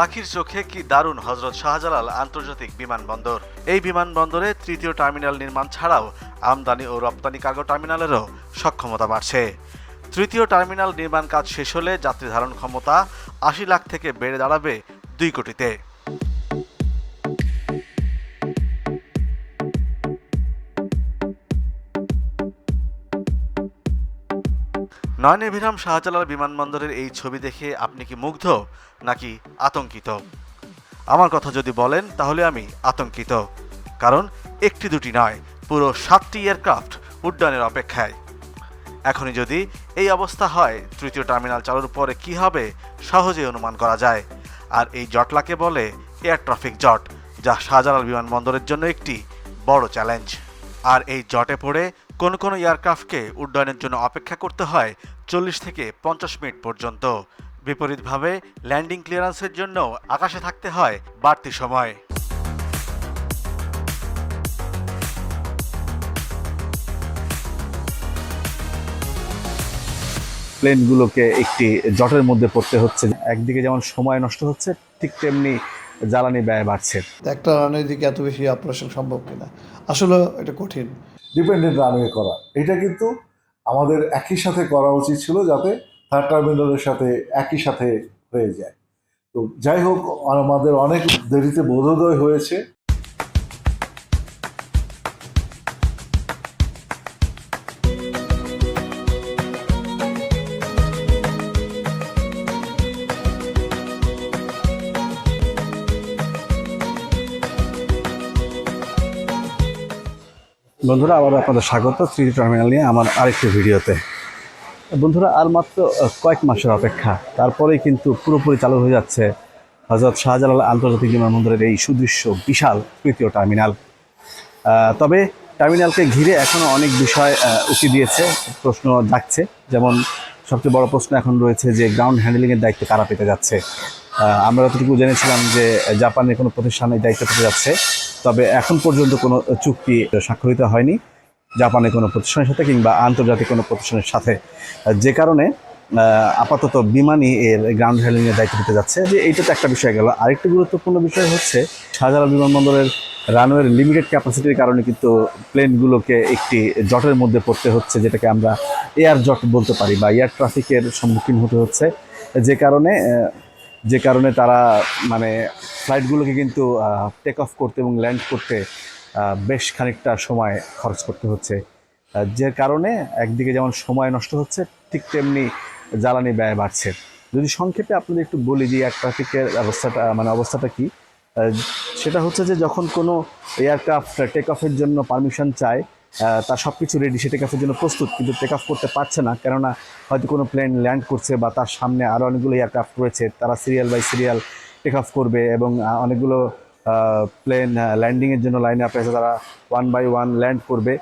পাখির চোখে কি দারুণ হজরত শাহজালাল আন্তর্জাতিক বিমানবন্দর? এই বিমানবন্দরে তৃতীয় টার্মিনাল নির্মাণ ছাড়াও আমদানি ও রপ্তানি কার্গো টার্মিনালেরও সক্ষমতা বাড়ছে। তৃতীয় টার্মিনাল নির্মাণ কাজ শেষ হলে যাত্রী ধারণ ক্ষমতা আশি লাখ থেকে বেড়ে দাঁড়াবে দুই কোটিতে। নয়ন এভিরাম শাহজালাল বিমানবন্দরের এই ছবি দেখে আপনি কি মুগ্ধ, নাকি আতঙ্কিত? আমার কথা যদি বলেন, তাহলে আমি আতঙ্কিত। কারণ একটি দুটি নয়, পুরো সাতটি এয়ারক্রাফট উড্ডয়নের অপেক্ষায়। এখনই যদি এই অবস্থা হয়, তৃতীয় টার্মিনাল চালুর পরে কি হবে, সহজেই অনুমান করা যায়। আর এই জটলাকে বলে এয়ার ট্রাফিক জট, যা শাহজালাল বিমানবন্দরের জন্য একটি বড় চ্যালেঞ্জ। আর এই জটে পড়ে কোন কোন এয়ারক্রাফটকে উড্ডয়নের জন্য অপেক্ষা করতে হয় চল্লিশ থেকে পঞ্চাশ মিনিট পর্যন্ত। বিপরীতভাবে ল্যান্ডিং ক্লিয়ারেন্সের জন্য আকাশে থাকতে হয় বাড়তি সময়। প্লেনগুলোকে একটি জটের মধ্যে পড়তে হচ্ছে। একদিকে যেমন সময় নষ্ট হচ্ছে ঠিক তেমনি জ্বালানি ব্যয় বাড়ছে। একটা রানের দিকে এত বেশি অপারেশন সম্ভব কিনা? আসলে এটা কঠিন। ডিপেন্ডেন্ট রানওয়ে করা। এটা কিন্তু আমাদের একই সাথে করা উচিত ছিল যাতে থার্ড টার্মিনালের সাথে একই সাথে হয়ে যায়। তো যাই হোক, আমাদের অনেক দেরিতে বোধোদয় হয়েছে। বন্ধুরা আবার আপনাদের স্বাগত থ্রি টার্মিনাল নিয়ে আমার আরেকটি ভিডিওতে। বন্ধুরা, আর মাত্র কয়েক মাসের অপেক্ষা। তারপরেই কিন্তু পুরোপুরি চালু হয়ে যাচ্ছে হজরত শাহজালাল আন্তর্জাতিক বিমানবন্দরের এই সুদৃশ্য, বিশাল তৃতীয় টার্মিনাল তবে টার্মিনালকে ঘিরে এখনও অনেক বিষয় উকি দিয়েছে, প্রশ্ন ডাকছে যেমন, সবচেয়ে বড় প্রশ্ন এখন রয়েছে যে গ্রাউন্ড হ্যান্ডেলিংয়ের দায়িত্ব কারা পেতে যাচ্ছে? আমরা যতটুকু জেনেছিলাম যে, জাপানের কোনো প্রতিষ্ঠান এই দায়িত্ব পেতে যাচ্ছে। তবে এখন পর্যন্ত কোনো চুক্তি স্বাক্ষরিত হয়নি। জাপানের কোনো প্রতিষ্ঠানের সাথে কিংবা আন্তর্জাতিক কোনো প্রতিষ্ঠানের সাথে। যে কারণে আপাতত বিমানই এর গ্রাউন্ড হ্যান্ডলিংয়ের দায়িত্ব দিতে যাচ্ছে। যে এইটা তো একটা বিষয় গেল। আরেকটি গুরুত্বপূর্ণ বিষয় হচ্ছে, শাহজালাল বিমানবন্দরের রানওয়ের লিমিটেড ক্যাপাসিটির কারণে কিন্তু প্লেনগুলোকে একটি জটের মধ্যে পড়তে হচ্ছে, যেটাকে আমরা এয়ার জট বলতে পারি বা এয়ার ট্রাফিকের সম্মুখীন হতে হচ্ছে। যে কারণে যে কারণে তারা মানে ফ্লাইটগুলোকে কিন্তু টেক অফ করতে এবং ল্যান্ড করতে বেশ খানিকটা সময় খরচ করতে হচ্ছে। যে কারণে একদিকে যেমন সময় নষ্ট হচ্ছে, ঠিক তেমনি জ্বালানি ব্যয় বাড়ছে। যদি সংক্ষেপে আপনাদের একটু বলি যে এয়ার ট্রাফিকের অবস্থাটা মানে অবস্থাটা কি? সেটা হচ্ছে যে যখন কোনো এয়ারক্রাফট টেক অফের জন্য পারমিশন চায় তার সব কিছু রেডি সে টেক জন্য প্রস্তুত, কিন্তু টেক করতে পারছে না, কেননা হয়তো কোনো প্লেন ল্যান্ড করছে বা তার সামনে আরও অনেকগুলো এয়ারক্রাফট রয়েছে, তারা সিরিয়াল বাই সিরিয়াল টেক করবে এবং অনেকগুলো প্লেন ল্যান্ডিংয়ের জন্য লাইনে আপ আছে, তারা ওয়ান বাই ওয়ান ল্যান্ড করবে।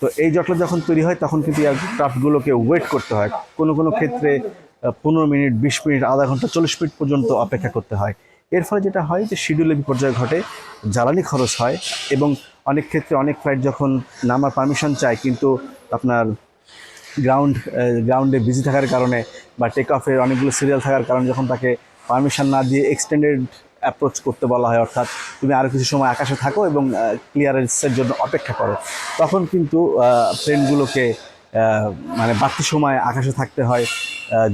তো এই জটলা যখন তৈরি হয়, তখন কিন্তু এয়ারক্রাফটগুলোকে ওয়েট করতে হয়। কোনো কোনো ক্ষেত্রে পনেরো মিনিট, বিশ মিনিট, আধা ঘণ্টা, চল্লিশ মিনিট পর্যন্ত অপেক্ষা করতে হয়। এর ফলে যেটা হয় যে শিডিউলে বিপর্যয় ঘটে, জ্বালানি খরচ হয় এবং অনেক ক্ষেত্রে অনেক ফ্লাইট যখন নামার পারমিশন চায় কিন্তু আপনার গ্রাউন্ড গ্রাউন্ডে বিজি থাকার কারণে বা টেক অফের অনেকগুলো সিরিয়াল থাকার কারণে যখন তাকে পারমিশন না দিয়ে এক্সটেন্ডেড অ্যাপ্রোচ করতে বলা হয়, অর্থাৎ তুমি আরও কিছু সময় আকাশে থাকো এবং ক্লিয়ারেন্সের জন্য অপেক্ষা করো, তখন কিন্তু প্লেনগুলোকে মানে বাড়তি সময় আকাশে থাকতে হয়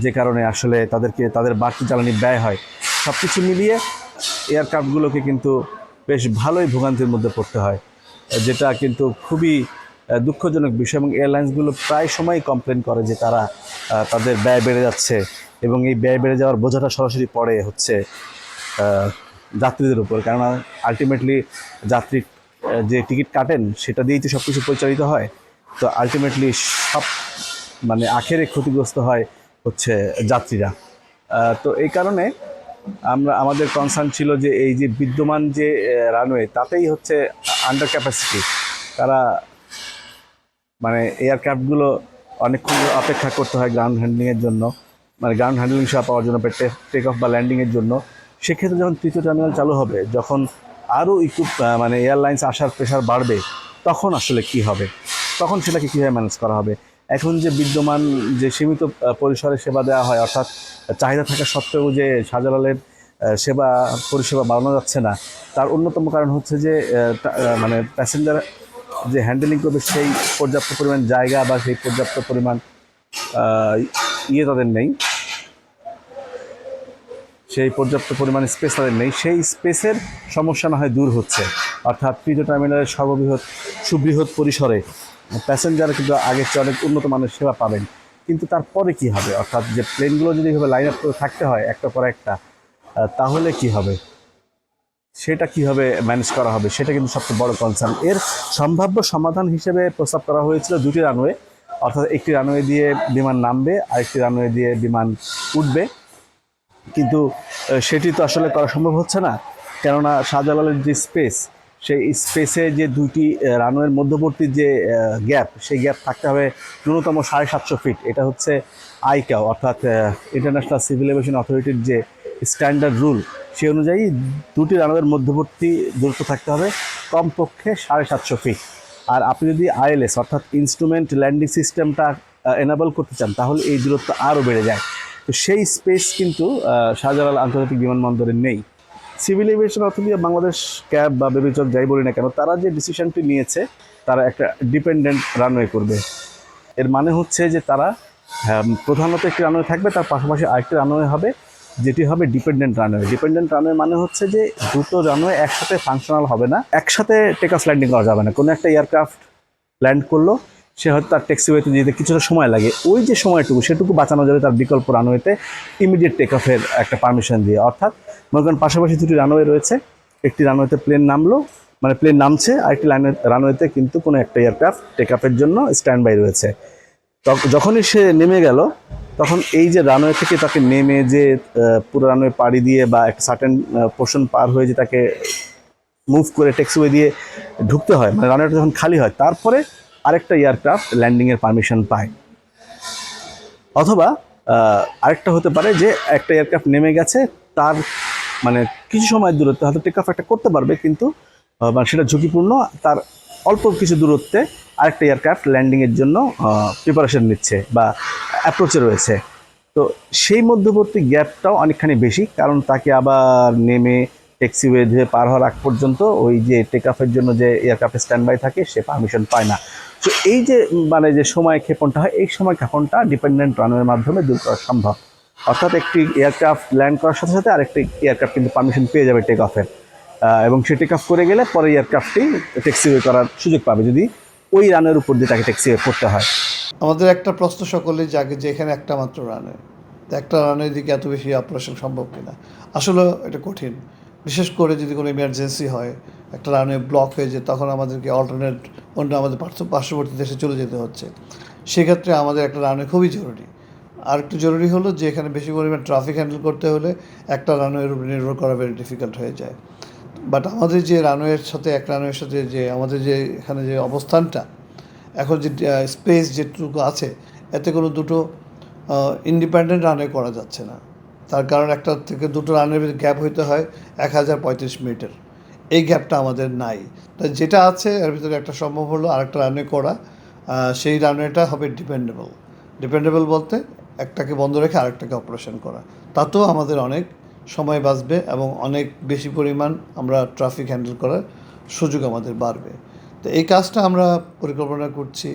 যে কারণে আসলে তাদেরকে, তাদের বাড়তি জ্বালানি ব্যয় হয়। সব কিছু মিলিয়ে এয়ারক্রাফটগুলোকে কিন্তু বেশ ভালোই ভোগান্তির মধ্যে পড়তে হয়, যেটা কিন্তু খুবই দুঃখজনক বিষয় এবং এয়ারলাইন্সগুলো প্রায় সময় কমপ্লেন করে যে তারা তাদের ব্যয় বেড়ে যাচ্ছে এবং এই ব্যয় বেড়ে যাওয়ার বোঝাটা সরাসরি পড়ে হচ্ছে যাত্রীদের উপর। কেননা আলটিমেটলি যাত্রী যে টিকিট কাটেন সেটা দিয়েই তো সব কিছু পরিচালিত হয়। তো আলটিমেটলি সব মানে আখেরে ক্ষতিগ্রস্ত হয় হচ্ছে যাত্রীরা। তো এই কারণে আমরা, আমাদের কনসার্ন ছিল যে এই যে বিদ্যমান যে রানওয়ে তাতেই হচ্ছে আন্ডার ক্যাপাসিটি তারা মানে এয়ারক্রাফটগুলো অনেকক্ষণ অপেক্ষা করতে হয় গ্রাউন্ড হ্যান্ডলিংয়ের জন্য। মানে গ্রাউন্ড হ্যান্ডলিং সেবা পাওয়ার জন্য টেক অফ বা ল্যান্ডিংয়ের জন্য। সেক্ষেত্রে যখন তৃতীয় টার্মিনাল চালু হবে, যখন আরও ইকুইপ মানে এয়ারলাইন্স আসার প্রেশার বাড়বে, তখন আসলে কি হবে? তখন সেটাকে কীভাবে ম্যানেজ করা হবে? এখন যে বিদ্যমান যে সীমিত পরিসরে সেবা দেওয়া হয়, অর্থাৎ চাহিদা থাকা সত্ত্বেও যে শাহজালালের সেবা, পরিষেবা বাড়ানো যাচ্ছে না, তার অন্যতম কারণ হচ্ছে যে মানে প্যাসেঞ্জার যে হ্যান্ডেলিং করবে সেই পর্যাপ্ত পরিমাণ জায়গা বা সেই পর্যাপ্ত পরিমাণ ইয়ে তাদের নেই। সেই পর্যাপ্ত পরিমাণ স্পেস তাদের নেই। সেই স্পেসের সমস্যা না হয় দূর হচ্ছে। অর্থাৎ তৃতীয় টার্মিনালের সর্ববৃহৎ, সুবৃহৎ পরিসরে প্যাসেঞ্জার কিন্তু আগের চেয়ে অনেক উন্নত মানের সেবা পাবেন। কিন্তু তারপরে কি হবে? অর্থাৎ যে প্লেনগুলো যদি এভাবে লাইন আপ করে থাকতে হয়, একটা পর একটা তাহলে কি হবে? সেটা কীভাবে ম্যানেজ করা হবে? সেটা কিন্তু সবচেয়ে বড় কনসার্ন এর সম্ভাব্য সমাধান হিসেবে প্রস্তাব করা হয়েছিল দুটি রানওয়ে অর্থাৎ একটি রানওয়ে দিয়ে বিমান নামবে, আরেকটি রানওয়ে দিয়ে বিমান উঠবে। কিন্তু সেটি তো আসলে করা সম্ভব হচ্ছে না। কেননা শাহজালালের যে স্পেস সেই স্পেসে যে দুইটি রানওয়ের মধ্যবর্তী যে গ্যাপ সেই গ্যাপ থাকতে হবে ন্যূনতম সাড়ে সাতশো ফিট এটা হচ্ছে আইকাও অর্থাৎ ইন্টারন্যাশনাল সিভিল এভিয়েশন অথরিটির যে স্ট্যান্ডার্ড রুল সেই অনুযায়ী দুটি রানওয়ের মধ্যবর্তী দূরত্ব থাকতে হবে কমপক্ষে সাড়ে সাতশো ফিট আর আপনি যদি আইএলএস অর্থাৎ ইনস্ট্রুমেন্ট ল্যান্ডিং সিস্টেমটা এনাবল করতে চান, তাহলে এই দূরত্ব আরও বেড়ে যায়। তো সেই স্পেস কিন্তু শাহজালাল আন্তর্জাতিক বিমানবন্দরে নেই। Civil aviation authority Bangladesh CAAB বা বেবিচক যাই বলি না কেন তারা যে ডিসিশনটি নিয়েছে তারা একটা ডিপেন্ডেন্ট রানওয়ে করবে। এর মানে হচ্ছে যে তারা হ্যাঁ, প্রধানত একটি রানওয়ে থাকবে তার পাশাপাশি আরেকটি রানওয়ে হবে যেটি হবে ডিপেন্ডেন্ট রানওয়ে। ডিপেন্ডেন্ট রানওয়ে মানে হচ্ছে যে দুটো রানওয়ে একসাথে ফাংশনাল হবে না একসাথে টেকাস ল্যান্ডিং করা যাবে না। কোনো একটা এয়ারক্রাফট ল্যান্ড করল সে হয়তো তার ট্যাক্সিওয়েতে যেতে কিছুটা সময় লাগে। ওই যে সময়টুকু, সেটুকু বাঁচানো যাবে তার বিকল্প রানওয়েতে ইমিডিয়েট টেক অফের একটা পারমিশন দিয়ে। অর্থাৎ মনে করেন পাশাপাশি দুটি রানওয়ে রয়েছে। একটি রানওয়েতে প্লেন নামলো মানে প্লেন নামছে, আরেকটি লাইনের রানওয়েতে কিন্তু কোনো একটা এয়ারক্রাফট টেক আপের জন্য স্ট্যান্ড বাই রয়েছে যখনই সে নেমে গেল, তখন এই যে রানওয়ে থেকে তাকে নেমে যে পুরো রানওয়ে পাড়ি দিয়ে বা একটা সার্টেন পোর্শন পার হয়ে যে তাকে মুভ করে ট্যাক্সিওয়ে দিয়ে ঢুকতে হয় মানে রানওয়েটা যখন খালি হয়, তারপরে আরেকটা এয়ারক্রাফট ল্যান্ডিংয়ের পারমিশন পায়। অথবা আরেকটা হতে পারে যে একটা এয়ারক্রাফট নেমে গেছে, তার মানে কিছু সময় দূরত্বে হয়তো টেক অফ একটা করতে পারবে, কিন্তু মানে সেটা ঝুঁকিপূর্ণ, তার অল্প কিছু দূরত্বে আরেকটা এয়ারক্রাফট ল্যান্ডিংয়ের জন্য প্রিপারেশন নিচ্ছে বা অ্যাপ্রোচে রয়েছে। তো সেই মধ্যবর্তী গ্যাপটাও অনেকখানি বেশি, কারণ তাকে আবার নেমে ট্যাক্সিওয়ে ধুয়ে পার হওয়ার আগ পর্যন্ত ওই যে টেক অফের জন্য যে এয়ারক্রাফট স্ট্যান্ড বাই থাকে, সে পারমিশন পায় না। তো এই যে মানে যে সময় ক্ষেপণটা হয়, এই সময় ক্ষেপণটা ডিপেন্ডেন্ট রানওয়ের মাধ্যমে দূর করা সম্ভব। অর্থাৎ একটি এয়ারক্রাফট ল্যান্ড করার সাথে সাথে আরেকটি এয়ারক্রাফট কিন্তু পারমিশন পেয়ে যাবে টেক অফের এবং সে টেক অফ করে গেলে পরে এয়ারক্রাফটটি ট্যাক্সিওয়ে করার সুযোগ পাবে যদি ওই রানের উপর দিয়ে তাকে ট্যাক্সিওয়ে করতে হয়। আমাদের একটা প্রশ্ন সকলেই জাগে যে, এখানে একটা মাত্র রানে একটা রানের দিকে এত বেশি অপারেশন সম্ভব কিনা? আসলে এটা কঠিন। বিশেষ করে যদি কোনো ইমার্জেন্সি হয়, একটা রানওয়ে ব্লক হয়ে যায়, তখন আমাদেরকে অল্টারনেট অন্য আমাদের পার্শ্ব- পার্শ্ববর্তী দেশে চলে যেতে হচ্ছে। সেক্ষেত্রে আমাদের একটা রানওয়ে খুবই জরুরি। আর একটু জরুরি হলো যে, এখানে বেশি পরিমাণ ট্রাফিক হ্যান্ডেল করতে হলে একটা রানওয়ের উপর নির্ভর করা ভেরি ডিফিকাল্ট হয়ে যায়। বাট আমাদের যে রানওয়ের সাথে, এক রানওয়ের সাথে যে, আমাদের যে, এখানে যে অবস্থানটা, এখন যে স্পেস যেটুকু আছে, এতে কোনো দুটো ইন্ডিপেন্ডেন্ট রানওয়ে করা যাচ্ছে না। তার কারণ একটা থেকে দুটো রানওয়ে গ্যাপ হইতে হয় এক হাজার পঁয়ত্রিশ মিটার। এই গ্যাপটা আমাদের নাই। তো যেটা আছে, এর ভিতরে একটা সম্ভব হলো আরেকটা রানে করা। সেই রানওয়েটা হবে ডিপেন্ডেবল ডিপেন্ডেবল বলতে একটাকে বন্ধ রেখে আরেকটাকে অপারেশন করা। তাতেও আমাদের অনেক সময় বাঁচবে এবং অনেক বেশি পরিমাণ আমরা ট্রাফিক হ্যান্ডেল করার সুযোগ আমাদের বাড়বে। তো এই কাজটা আমরা পরিকল্পনা করছি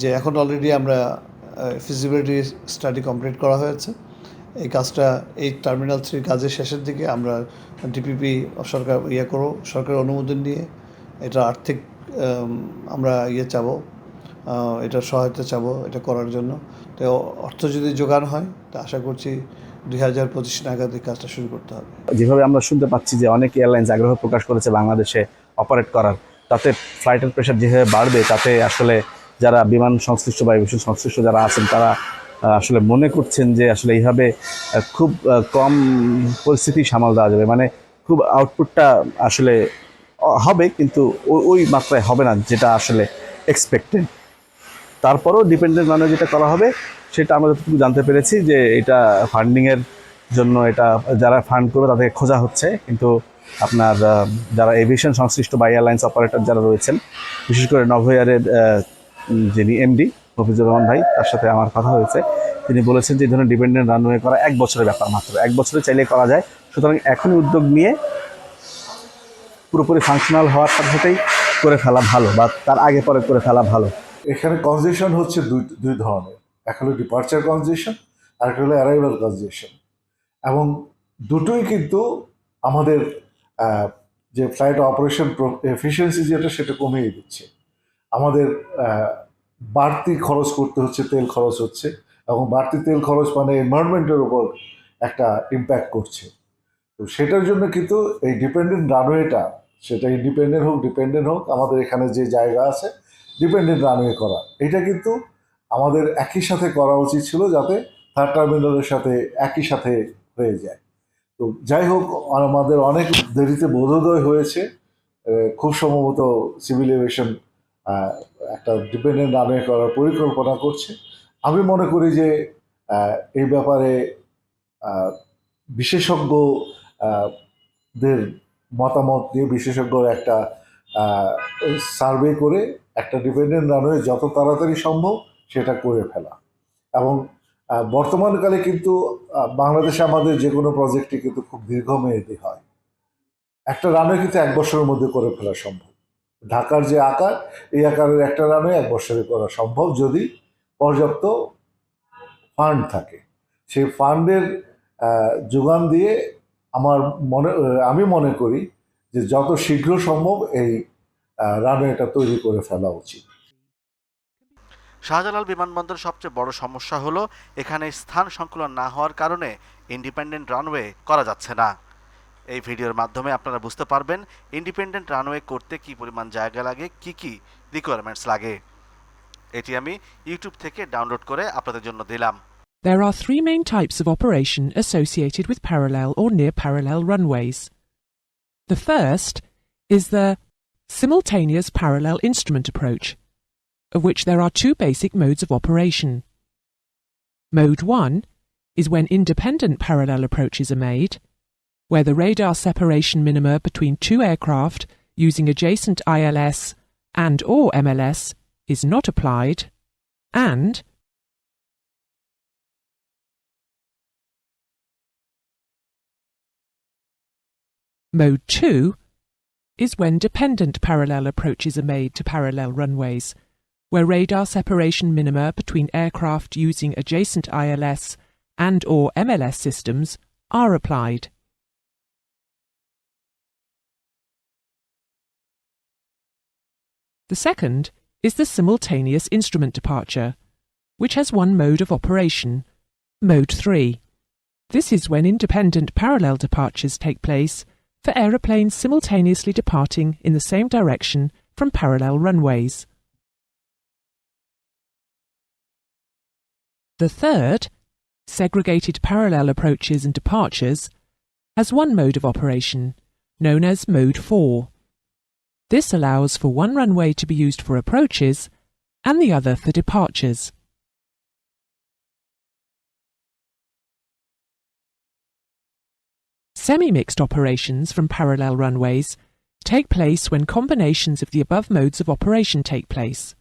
যে এখন অলরেডি আমরা ফিজিবিলিটি স্টাডি কমপ্লিট করা হয়েছে। এই কাজটা, এই টার্মিনাল থ্রির কাজের শেষের দিকে আমরা ডিপিপি সরকার ইয়ে করো সরকারের অনুমোদন নিয়ে এটা আর্থিক আমরা ইয়ে চাবো এটা সহায়তা চাবো এটা করার জন্য। তো অর্থ যদি জোগান হয়, তা আশা করছি দুই হাজার পঁচিশ নাগাদ এই কাজটা শুরু করতে হবে। যেভাবে আমরা শুনতে পাচ্ছি যে অনেক এয়ারলাইন্স আগ্রহ প্রকাশ করেছে বাংলাদেশে অপারেট করার, তাতে ফ্লাইটের প্রেশার যেভাবে বাড়বে, তাতে আসলে যারা বিমান সংশ্লিষ্ট বা এভিয়েশন সংশ্লিষ্ট যারা আছেন, তারা আসলে মনে করছেন যে আসলে এইভাবে খুব কম পরিস্থিতি সামাল দেওয়া যাবে। মানে খুব আউটপুটটা আসলে হবে কিন্তু ওই- মাত্রায় হবে না যেটা আসলে এক্সপেক্টেড তারপরেও ডিপেন্ডেন্ট মানে যেটা করা হবে, সেটা আমরা যতটুকু জানতে পেরেছি যে এটা ফান্ডিংয়ের জন্য এটা, যারা ফান্ড করবে তাদেরকে খোঁজা হচ্ছে। কিন্তু আপনার যারা এভিয়েশন সংশ্লিষ্ট বা এয়ারলাইন্স অপারেটর যারা রয়েছেন, বিশেষ করে নভোয়ারের যিনি এমডি মফিজুর রহমান ভাই, তার সাথে আমার কথা হয়েছে। তিনি বলেছেন যে ধরনের ডিপেন্ডেন্ট রানওয়ে করা এক বছরের ব্যাপার মাত্র। এক বছরে চাইলে করা যায়। সুতরাং এখনই উদ্যোগ নিয়ে পুরোপুরি ফাংশনাল হওয়ার সাথে সাথেই করে ফেলা ভালো বা তার আগে পরে করে ফেলা ভালো। এখানে কনজেশন হচ্ছে দুই দুই ধরনের। একটা হলো ডিপার্চার কনজেশন আর একটা হলো অ্যারাইভাল কনজেশন এবং দুটোই কিন্তু আমাদের যে ফ্লাইট অপারেশন এফিসিয়েন্সি যেটা, সেটা কমিয়ে দিচ্ছে। আমাদের বাড়তি খরচ করতে হচ্ছে, তেল খরচ হচ্ছে এবং বাড়তি তেল খরচ মানে এনভায়রনমেন্টের উপর একটা ইম্প্যাক্ট করছে। তো সেটার জন্য কিন্তু এই ডিপেন্ডেন্ট রানওয়েটা সেটা ইন্ডিপেন্ডেন্ট হোক ডিপেন্ডেন্ট হোক, আমাদের এখানে যে জায়গা আছে ডিপেন্ডেন্ট রানওয়ে করা। এটা কিন্তু আমাদের একই সাথে করা উচিত ছিল যাতে থার্ড টার্মিনালের সাথে একই সাথে হয়ে যায়। তো যাই হোক, আমাদের অনেক দেরিতে বোধোদয় হয়েছে। খুব সম্ভবত সিভিল এভিয়েশন একটা ডিপেন্ডেন্ট রানওয়ে করার পরিকল্পনা করছে। আমি মনে করি যে এই ব্যাপারে আহ, বিশেষজ্ঞ দের মতামত নিয়ে বিশেষজ্ঞর একটা সার্ভে করে একটা ডিপেন্ডেন্ট রানওয়ে যত তাড়াতাড়ি সম্ভব সেটা করে ফেলা। এবং বর্তমানকালে কিন্তু বাংলাদেশে আমাদের যে কোনো প্রজেক্টই কিন্তু খুব দীর্ঘমেয়াদী হয়। একটা রানওয়ে কিন্তু এক বছরের মধ্যে করে ফেলা সম্ভব। ঢাকার যে আকার, এই আকারের একটা রানওয়ে এক বছরে করা সম্ভব যদি পর্যাপ্ত ফান্ড থাকে। সেই ফান্ডের যোগান দিয়ে আমার মনে, আমি মনে করি যে যত শীঘ্র সম্ভব এই রানওয়েটা তৈরি করে ফেলা উচিত। শাহজালাল বিমানবন্দর সবচেয়ে বড় সমস্যা হলো, এখানে স্থান সংকুলন না হওয়ার কারণে ইন্ডিপেন্ডেন্ট রানওয়ে করা যাচ্ছে না। এই ভিডিওর মাধ্যমে আপনারা বুঝতে পারবেন ইন্ডিপেন্ডেন্ট রানওয়ে করতে কি পরিমাণ জায়গা লাগে কি কি রিকোয়ারমেন্টস লাগে এটি আমি ইউটিউব থেকে ডাউনলোড করে আপনাদের জন্য দিলাম There are three main types of operation associated with parallel or near parallel runways. The first is the simultaneous parallel instrument approach, of which there are two basic modes of operation. Mode 1 is when independent parallel approaches are made, where the radar separation minima between two aircraft using adjacent ILS and or MLS is not applied, and Mode 2 is when dependent parallel approaches are made to parallel runways, where radar separation minima between aircraft using adjacent ILS and or MLS systems are applied. The second is the simultaneous instrument departure, which has one mode of operation, Mode 3. This is when independent parallel departures take place for aeroplanes simultaneously departing in the same direction from parallel runways. The third, segregated parallel approaches and departures, has one mode of operation, known as Mode 4. This allows for one runway to be used for approaches and the other for departures. Semi-mixed operations from parallel runways take place when combinations of the above modes of operation take place.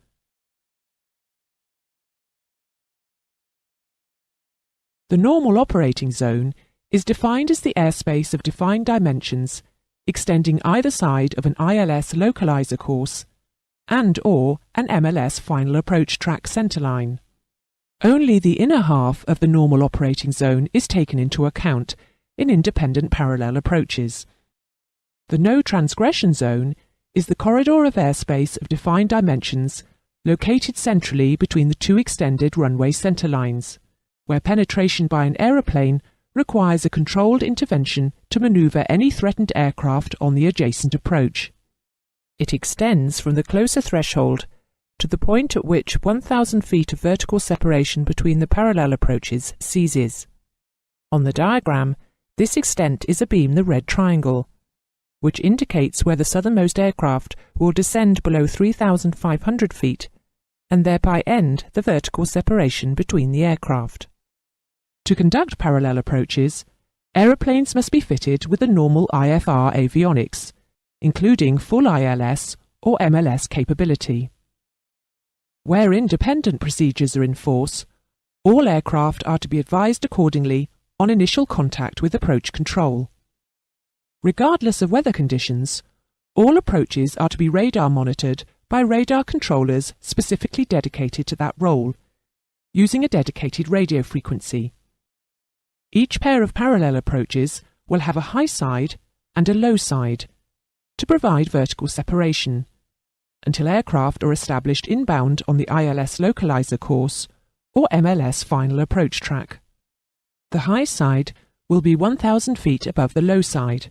The normal operating zone is defined as the airspace of defined dimensions extending either side of an ILS localizer course and or an MLS final approach track centerline. Only the inner half of the normal operating zone is taken into account in independent parallel approaches. The no transgression zone is the corridor of airspace of defined dimensions located centrally between the two extended runway centerlines, where penetration by an aeroplane requires a controlled intervention to maneuver any threatened aircraft on the adjacent approach. It extends from the closer threshold to the point at which 1,000 feet of vertical separation between the parallel approaches ceases. On the diagram, this extent is abeam the red triangle, which indicates where the southernmost aircraft will descend below 3,500 feet and thereby end the vertical separation between the aircraft. To conduct parallel approaches, aeroplanes must be fitted with the normal IFR avionics, including full ILS or MLS capability. Where independent procedures are in force, All aircraft are to be advised accordingly on initial contact with approach control. Regardless of weather conditions, all approaches are to be radar monitored by radar controllers specifically dedicated to that role, using a dedicated radio frequency. Each pair of parallel approaches will have a high side and a low side to provide vertical separation until aircraft are established inbound on the ILS localizer course or MLS final approach track. The high side will be 1,000 feet above the low side,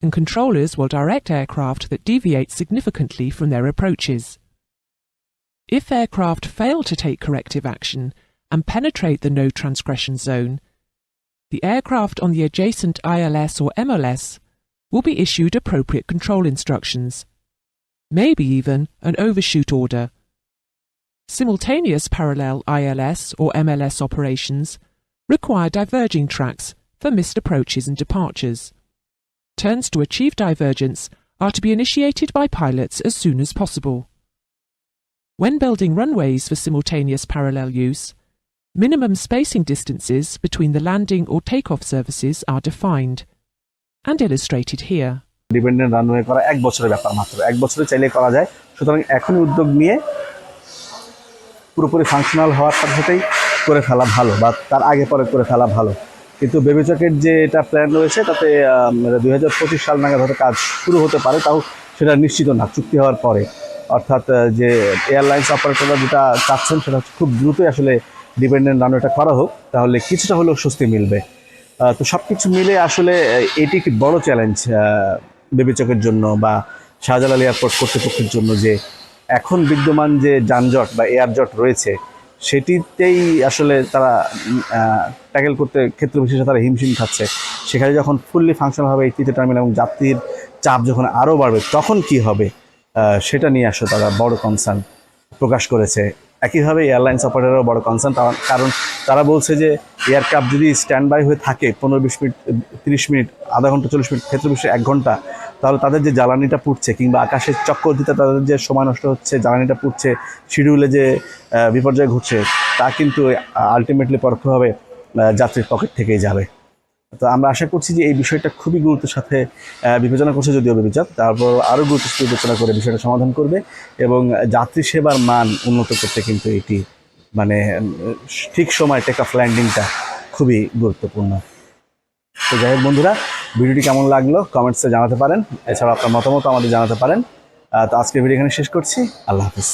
and controllers will direct aircraft that deviate significantly from their approaches. If aircraft fail to take corrective action and penetrate the no transgression zone, the aircraft on the adjacent ILS or MLS will be issued appropriate control instructions, maybe even an overshoot order. Simultaneous parallel ILS or MLS operations require diverging tracks for missed approaches and departures. Turns to achieve divergence are to be initiated by pilots as soon as possible. When building runways for simultaneous parallel use, minimum spacing distances between the landing or takeoff services are defined and illustrated here. Dependent runway করা এক বছরের ব্যাপার মাত্র। এক বছরে চাইলে করা যায়। সুতরাং এখনই উদ্যোগ নিয়ে পুরোপুরি ফাংশনাল হওয়ার সাথে সাথেই করে ফেলা ভালো বা তার আগে পরে করে ফেলা ভালো। কিন্তু বেবিচকের যে এটা প্ল্যান রয়েছে, তাতে দুই হাজার পঁচিশ সাল নাগাদ হয়তো কাজ শুরু হতে পারে, তাও সেটা নিশ্চিত না, চুক্তি হওয়ার পরে। অর্থাৎ যে এয়ারলাইন্স অপারেটররা যেটা চাচ্ছেন, সেটা খুব দ্রুতই আসলে ডিপেন্ডেন্ট রানওয়েটা করা হোক, তাহলে কিছুটা হলেও স্বস্তি মিলবে। তো সব কিছু মিলে আসলে এটি একটি বড় চ্যালেঞ্জ বিবেচকের জন্য বা শাহজালাল এয়ারপোর্ট কর্তৃপক্ষের জন্য যে এখন বিদ্যমান যে যানজট বা এয়ারজট রয়েছে, সেটিতেই আসলে তারা ট্যাকেল করতে ক্ষেত্র বিশেষে তারা হিমশিম খাচ্ছে। সেখানে যখন ফুললি ফাংশনাল হবে এই তৃতীয় টার্মিনাল এবং যাত্রীর চাপ যখন আরও বাড়বে, তখন কি হবে সেটা নিয়ে আসলে তারা বড় কনসার্ন প্রকাশ করেছে। একইভাবে এয়ারলাইন্স অপারেটরও বড় কনসার্ন কারণ তারা বলছে যে এয়ারক্রাফট যদি স্ট্যান্ড বাই হয়ে থাকে পনেরো বিশ মিনিট, তিরিশ মিনিট, আধা ঘণ্টা, চল্লিশ মিনিট, ক্ষেত্র বিশেষে এক ঘণ্টা, তাহলে তাদের যে জ্বালানিটা পুড়ছে কিংবা আকাশের চক্কর দিতে তাদের যে সময় নষ্ট হচ্ছে, জ্বালানিটা পুড়ছে শিডিউলে যে বিপর্যয় ঘটছে, তা কিন্তু আলটিমেটলি পরোক্ষভাবে যাত্রীর পকেট থেকেই যাবে। তো আমরা আশা করছি যে এই বিষয়টা খুবই গুরুত্বের সাথে বিবেচনা করছে যদিও বিবেচক তারপর আরও গুরুত্ব বিবেচনা করে বিষয়টা সমাধান করবে এবং যাত্রী সেবার মান উন্নত করতে কিন্তু এটি মানে ঠিক সময় টেক অফ ল্যান্ডিংটা খুবই গুরুত্বপূর্ণ। তো যাই হোক বন্ধুরা, ভিডিওটি কেমন লাগল কমেন্টসে জানাতে পারেন। এছাড়া আপনার মতামত আমাদের জানাতে পারেন। তো আজকে ভিডিও এখানে শেষ করছি। আল্লাহ হাফিজ।